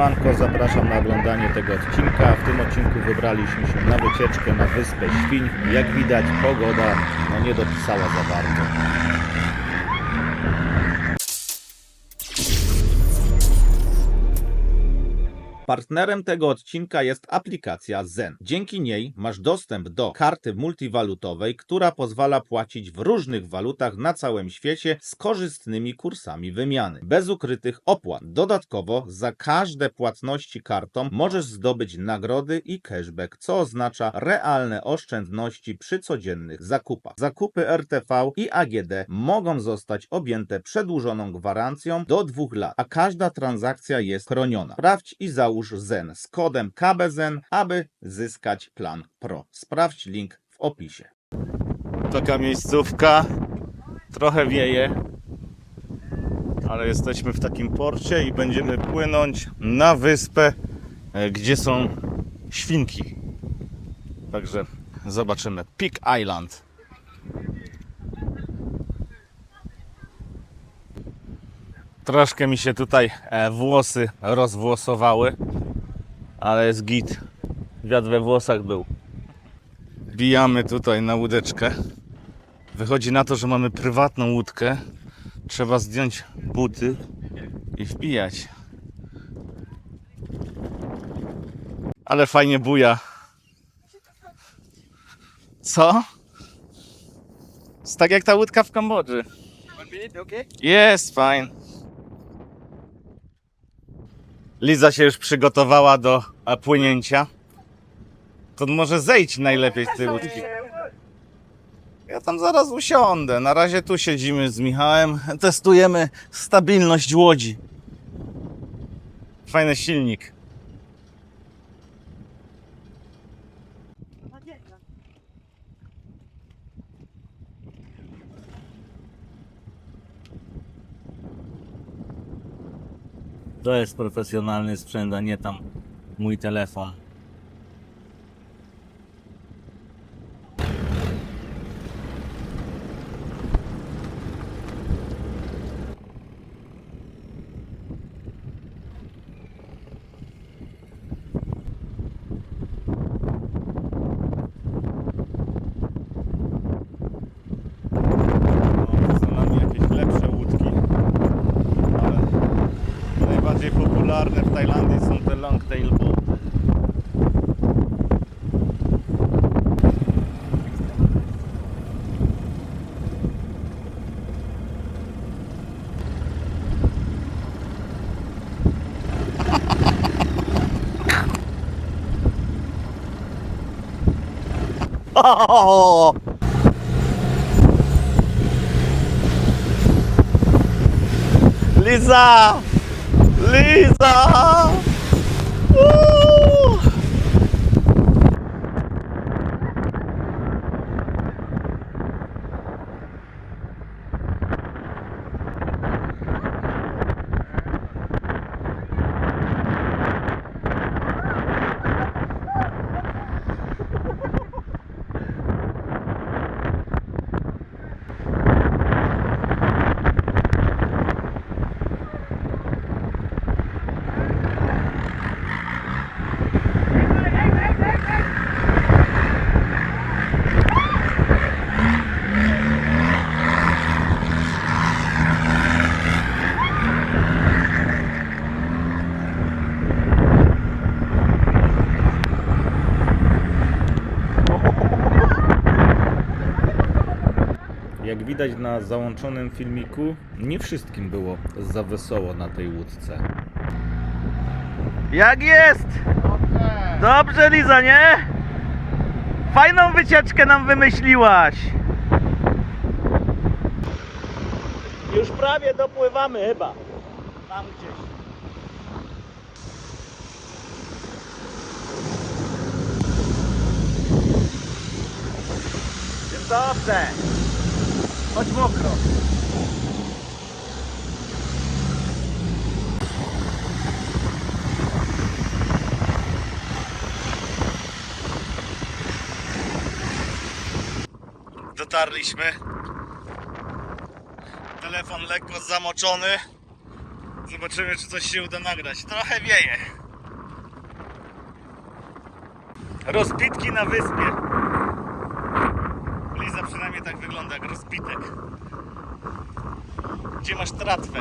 Siemanko, zapraszam na oglądanie tego odcinka. W tym odcinku wybraliśmy się na wycieczkę na Wyspę Świń. Jak widać pogoda no nie dopisała za bardzo. Partnerem tego odcinka jest aplikacja Zen. Dzięki niej masz dostęp do karty multiwalutowej, która pozwala płacić w różnych walutach na całym świecie z korzystnymi kursami wymiany, bez ukrytych opłat. Dodatkowo za każde płatności kartą możesz zdobyć nagrody i cashback, co oznacza realne oszczędności przy codziennych zakupach. Zakupy RTV i AGD mogą zostać objęte przedłużoną gwarancją do dwóch lat, a każda transakcja jest chroniona. Sprawdź i załóż Zen z kodem KBZEN, aby zyskać plan Pro. Sprawdź link w opisie. Taka miejscówka, trochę wieje, ale jesteśmy w takim porcie i będziemy płynąć na wyspę, e, gdzie są świnki. Także zobaczymy. Peak Island. Troszkę mi się tutaj e, włosy rozwłosowały, ale jest git. Wiatr we włosach był. Bijamy tutaj na łódeczkę. Wychodzi na to, że mamy prywatną łódkę. Trzeba zdjąć buty i wbijać. Ale fajnie buja. Co? Jest tak jak ta łódka w Kambodży. Jest, fine. Liza się już przygotowała do e, płynięcia. To może zejdź najlepiej z tej łódki. Ja tam zaraz usiądę. Na razie tu siedzimy z Michałem. Testujemy stabilność łodzi. Fajny silnik. To jest profesjonalny sprzęt, a nie tam mój telefon. No, Są nami jakieś lepsze łódki, ale Najbardziej popularne w Tajlandii są te longtail boaty. Oh! Liza! Liza! Woo! Jak widać na załączonym filmiku, nie wszystkim było za wesoło na tej łódce. Jak jest? Dobrze, Liza, nie? Fajną wycieczkę nam wymyśliłaś. Już prawie dopływamy chyba. Tam gdzieś. Dobrze. Chodź mokro. Dotarliśmy. Telefon lekko zamoczony. Zobaczymy, czy coś się uda nagrać. Trochę wieje. Rozbitki na wyspie. Przynajmniej tak wygląda jak rozbitek. Gdzie masz tratwę?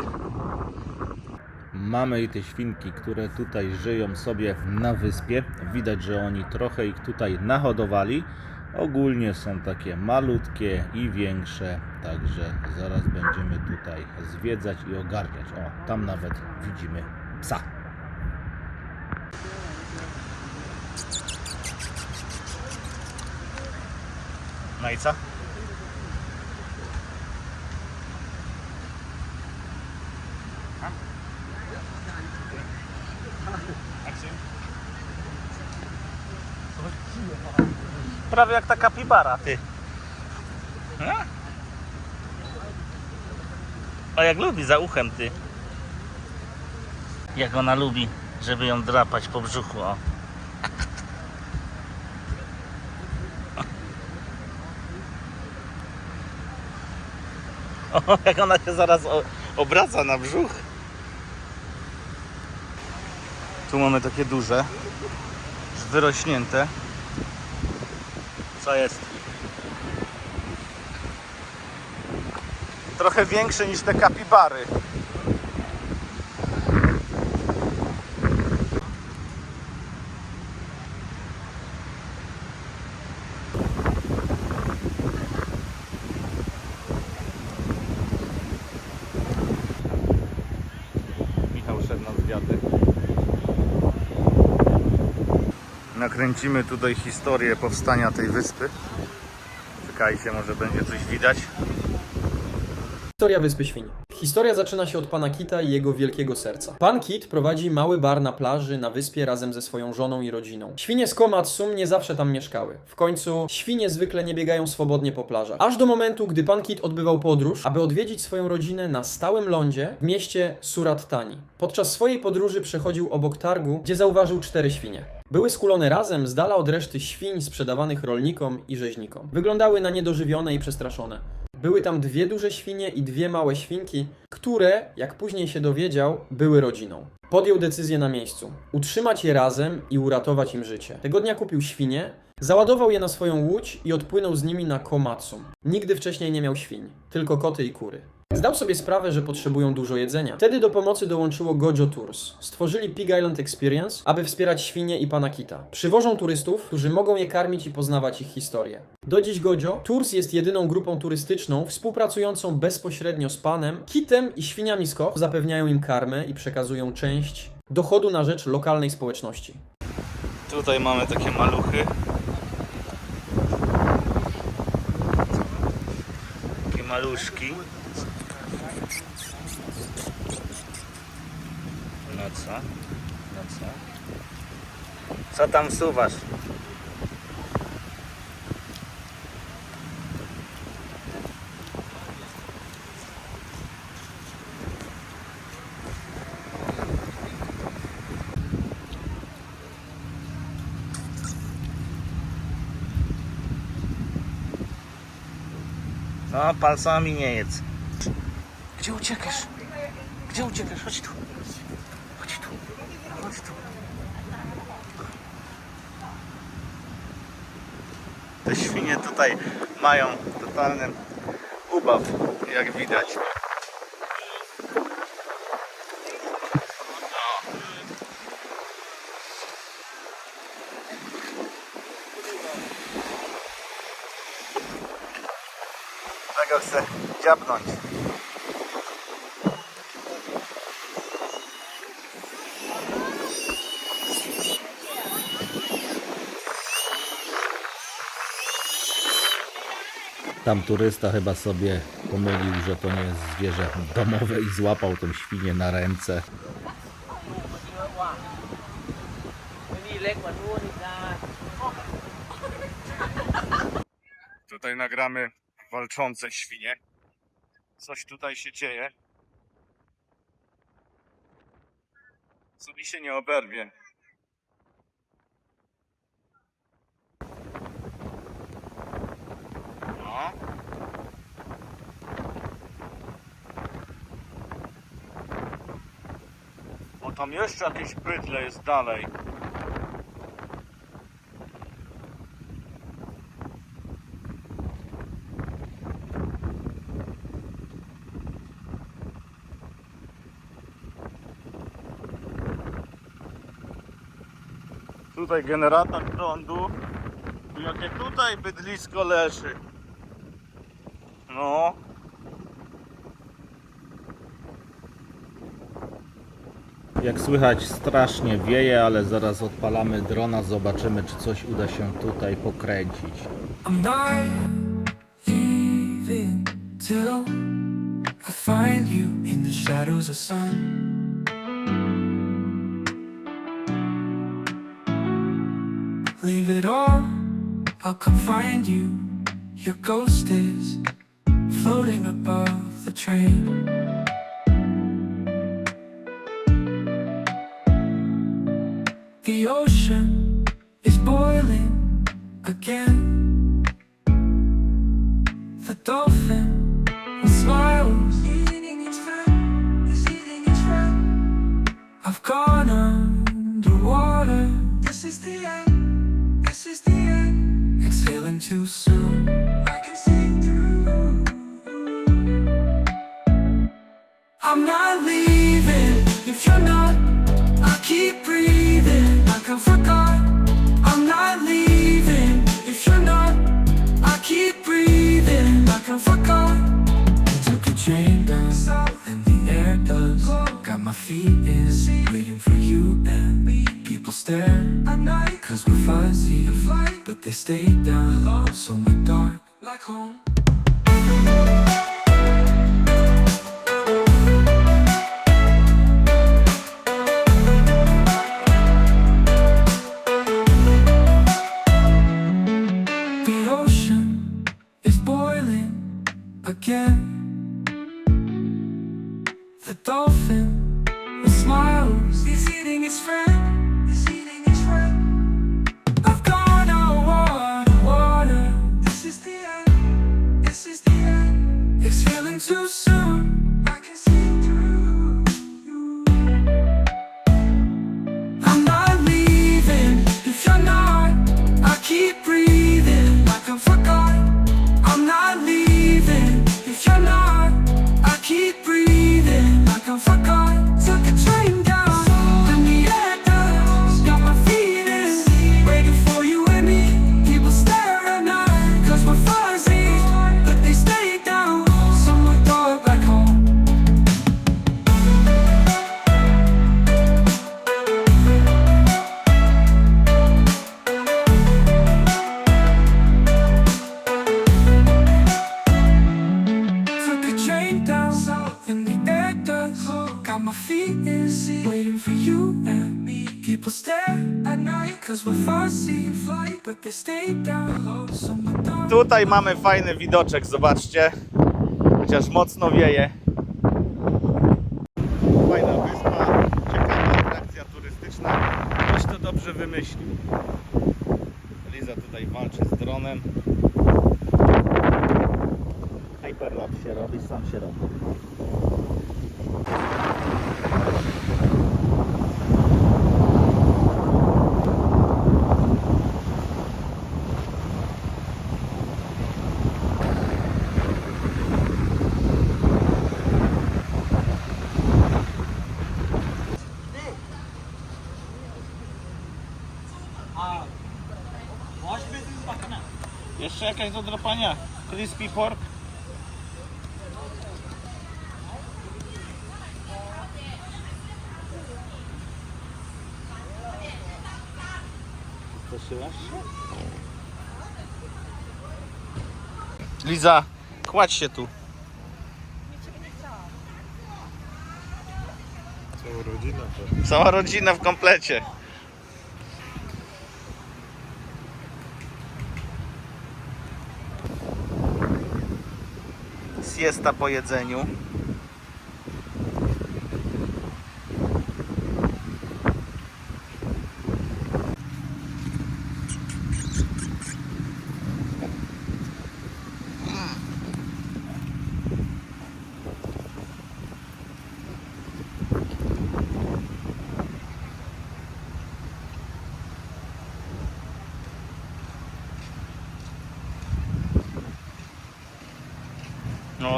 Mamy i te świnki, które tutaj żyją sobie na wyspie. Widać, że oni trochę ich tutaj nahodowali. Ogólnie są takie malutkie i większe, także zaraz będziemy tutaj zwiedzać i ogarniać. O, tam nawet widzimy psa. No i co? Prawie jak ta kapibara, ty. A? O, jak lubi za uchem, ty. Jak ona lubi, żeby ją drapać po brzuchu, o. O, jak ona się zaraz obraca na brzuch. Tu mamy takie duże, już wyrośnięte. Co jest? Trochę większe niż te kapibary. Michał szedł na zwiady. Nakręcimy tutaj historię powstania tej wyspy. Czekajcie, może będzie coś widać. Historia Wyspy Świń. Historia zaczyna się od pana Kita i jego wielkiego serca. Pan Kit prowadzi mały bar na plaży na wyspie razem ze swoją żoną i rodziną. Świnie z Komatsum nie zawsze tam mieszkały. W końcu świnie zwykle nie biegają swobodnie po plażach. Aż do momentu, gdy pan Kit odbywał podróż, aby odwiedzić swoją rodzinę na stałym lądzie w mieście Surat Thani. Podczas swojej podróży przechodził obok targu, gdzie zauważył cztery świnie. Były skulone razem z dala od reszty świń sprzedawanych rolnikom i rzeźnikom. Wyglądały na niedożywione i przestraszone. Były tam dwie duże świnie i dwie małe świnki, które, jak później się dowiedział, były rodziną. Podjął decyzję na miejscu: utrzymać je razem i uratować im życie. Tego dnia kupił świnie, załadował je na swoją łódź i odpłynął z nimi na Komatsum. Nigdy wcześniej nie miał świń, tylko koty i kury. Zdał sobie sprawę, że potrzebują dużo jedzenia. Wtedy do pomocy dołączyło Gojo Tours. Stworzyli Pig Island Experience, aby wspierać świnie i pana Kita. Przywożą turystów, którzy mogą je karmić i poznawać ich historię. Do dziś Gojo Tours jest jedyną grupą turystyczną współpracującą bezpośrednio z panem, Kitem i świniami z Koch. Zapewniają im karmę i przekazują część dochodu na rzecz lokalnej społeczności. Tutaj mamy takie maluchy. Takie maluszki. Co? No co? Co tam suwasz? No, palcami nie jedz. Gdzie uciekasz? Gdzie uciekasz? Chodź tu. Chodź tu. Chodź tu. Te świnie tutaj mają totalny ubaw, jak widać. Tego chcę dziabnąć. Tam turysta chyba sobie pomylił, że to nie jest zwierzę domowe i złapał tą świnię na ręce. Tutaj nagramy walczące świnie. Coś tutaj się dzieje. Co mi się nie oberwie. Tam jeszcze jakieś bydle jest dalej. Tutaj generator prądu. Jakie tutaj bydlisko leży. No. Jak słychać strasznie wieje, ale zaraz odpalamy drona, zobaczymy czy coś uda się tutaj pokręcić. I'm not leaving till I find you in the shadows of sun. Leave it all, I'll come find you. Your ghost is floating above the train. The ocean is boiling again. The dolphin smiles, eating its friend, is eating its friend. I've gone underwater. This is the end. This is the end. Exhaling too soon. I can see through. I'm not leaving if you're not. I'll keep breathing like I forgot. I'm not leaving if you're not. I keep breathing like I forgot. Took a train down south and the air does. Got my feet in, waiting for you and. People stare at night cause we're fuzzy. But they stay down, somewhere dark like home. Tutaj mamy fajny widoczek, zobaczcie. Chociaż mocno wieje. Fajna wyspa, ciekawa atrakcja turystyczna. Ktoś to dobrze wymyślił. Liza tutaj walczy z dronem. Hyperlap się robi, sam się robi. Jeszcze jakaś do drapania? Crispy pork? Się? Liza, kładź się tu. Cała rodzina. Cała rodzina w komplecie. Siesta po jedzeniu.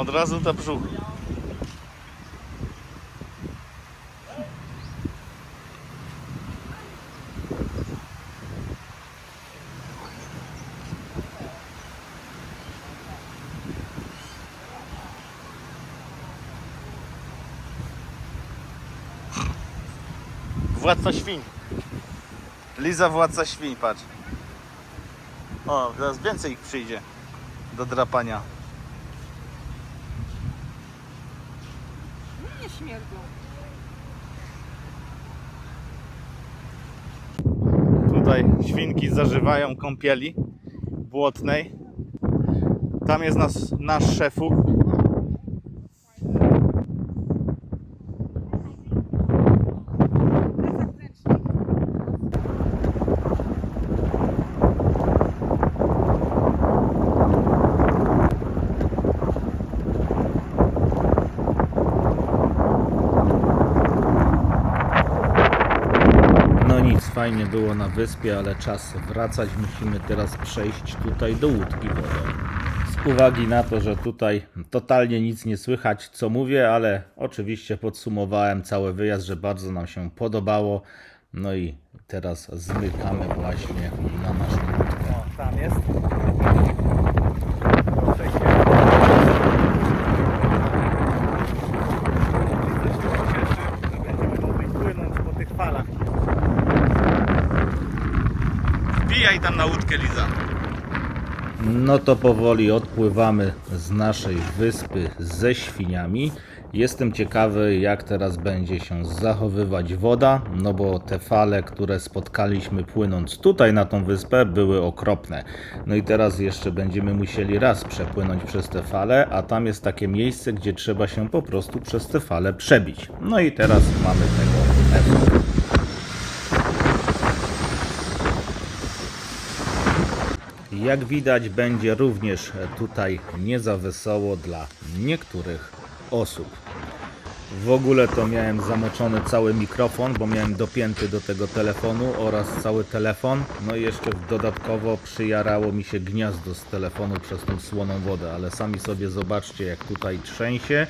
Od razu ta brzuch. Władca świń. Liza władca świń, patrz. O, teraz więcej ich przyjdzie do drapania. Tutaj świnki zażywają kąpieli błotnej. Tam jest nas, nasz szefu. No nic, fajnie było na wyspie, ale czas wracać. Musimy teraz przejść tutaj do łódki wodą. Z uwagi na to, że tutaj totalnie nic nie słychać, co mówię, ale oczywiście podsumowałem cały wyjazd, że bardzo nam się podobało. No i teraz zmykamy właśnie na naszą łódkę. O, tam jest. płynąć po tych falach. Wbijaj No to powoli odpływamy z naszej wyspy ze świniami. Jestem ciekawy, jak teraz będzie się zachowywać woda, no bo te fale, które spotkaliśmy płynąc tutaj na tą wyspę, były okropne. No i teraz jeszcze będziemy musieli raz przepłynąć przez te fale, a tam jest takie miejsce, gdzie trzeba się po prostu przez te fale przebić. No i teraz mamy tego efekt. Jak widać, będzie również tutaj nie za wesoło dla niektórych osób. W ogóle to miałem zamoczony cały mikrofon, bo miałem dopięty do tego telefonu oraz cały telefon. No i jeszcze dodatkowo przyjarało mi się gniazdo z telefonu przez tą słoną wodę, ale sami sobie zobaczcie jak tutaj trzęsie,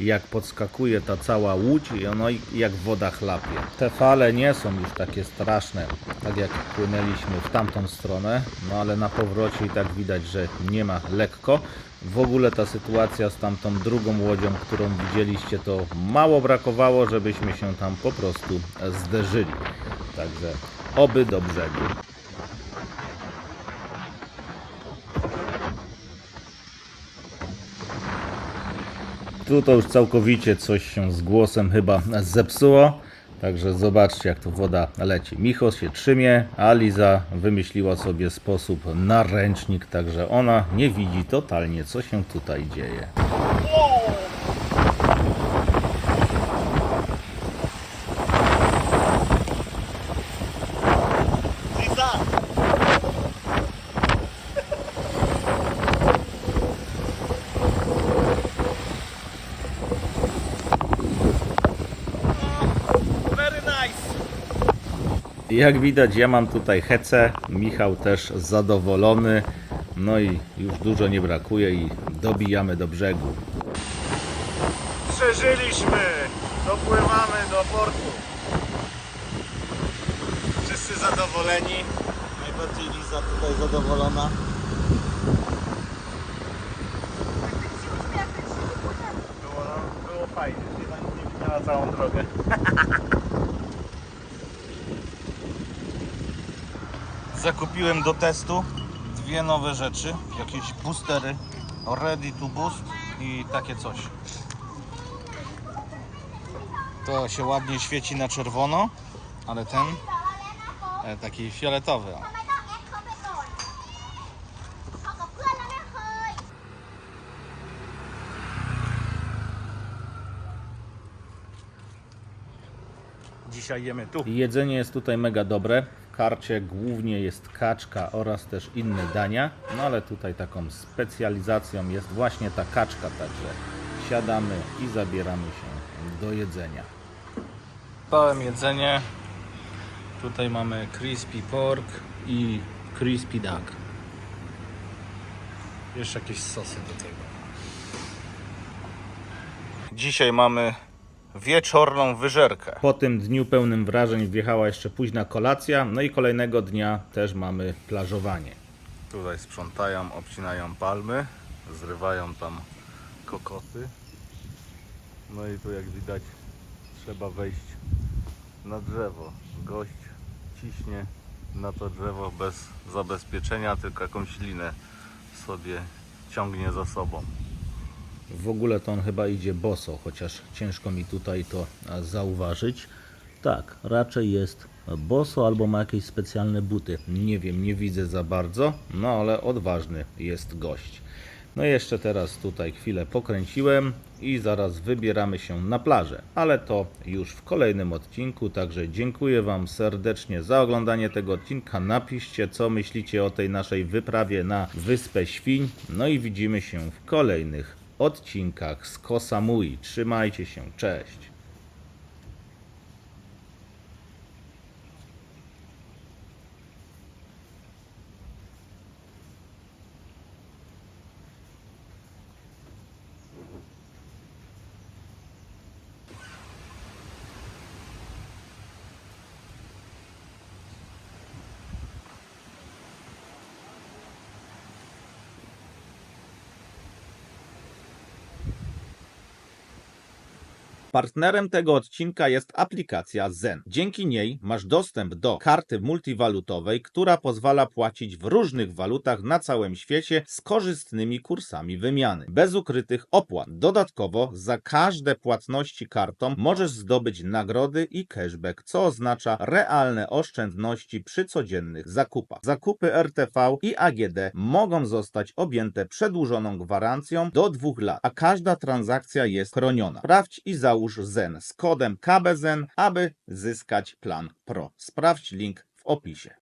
jak podskakuje ta cała łódź i ono jak woda chlapie. Te fale nie są już takie straszne, tak jak płynęliśmy w tamtą stronę, no ale na powrocie i tak widać, że nie ma lekko. W ogóle ta sytuacja z tamtą drugą łodzią, którą widzieliście, to mało brakowało, żebyśmy się tam po prostu zderzyli. Także oby do brzegu. Tu to już całkowicie coś się z głosem chyba zepsuło. Także zobaczcie jak tu woda leci. Michos się trzymie, a Liza wymyśliła sobie sposób na ręcznik, także ona nie widzi totalnie co się tutaj dzieje. Jak widać, ja mam tutaj hece, Michał też zadowolony. No i już dużo nie brakuje i dobijamy do brzegu. Przeżyliśmy! Dopływamy do portu. Wszyscy zadowoleni. Najbardziej Liza tutaj zadowolona. Było, było fajnie. Nie, nie widziała całą drogę. zakupiłem do testu dwie nowe rzeczy, jakieś boostery ready to boost i takie coś. To się ładnie świeci na czerwono, ale ten e, taki fioletowy. Dzisiaj jemy tu. Jedzenie jest tutaj mega dobre. Karcie głównie jest kaczka oraz też inne dania, no ale tutaj taką specjalizacją jest właśnie ta kaczka, także siadamy i zabieramy się do jedzenia. Pałem jedzenie. Tutaj mamy crispy pork i crispy duck. Jeszcze jakieś sosy do tego. Dzisiaj mamy wieczorną wyżerkę. Po tym dniu pełnym wrażeń wjechała jeszcze późna kolacja, no i kolejnego dnia też mamy plażowanie. Tutaj sprzątają, obcinają palmy, zrywają tam kokosy. No i tu jak widać trzeba wejść na drzewo. Gość ciśnie na to drzewo bez zabezpieczenia, tylko jakąś linę sobie ciągnie za sobą. W ogóle to on chyba idzie boso, chociaż ciężko mi tutaj to zauważyć. Tak, raczej jest boso albo ma jakieś specjalne buty. Nie wiem, nie widzę za bardzo, no ale odważny jest gość. No jeszcze teraz tutaj chwilę pokręciłem i zaraz wybieramy się na plażę, ale to już w kolejnym odcinku, także dziękuję Wam serdecznie za oglądanie tego odcinka. Napiszcie co myślicie o tej naszej wyprawie na Wyspę Świń, no i widzimy się w kolejnych odcinkach z Koh Samui. Trzymajcie się, cześć! Partnerem tego odcinka jest aplikacja Zen. Dzięki niej masz dostęp do karty multiwalutowej, która pozwala płacić w różnych walutach na całym świecie z korzystnymi kursami wymiany, bez ukrytych opłat. Dodatkowo za każde płatności kartą możesz zdobyć nagrody i cashback, co oznacza realne oszczędności przy codziennych zakupach. Zakupy RTV i AGD mogą zostać objęte przedłużoną gwarancją do dwóch lat, a każda transakcja jest chroniona. Sprawdź i załóż Zen z kodem KBZEN, aby zyskać plan Pro. Sprawdź link w opisie.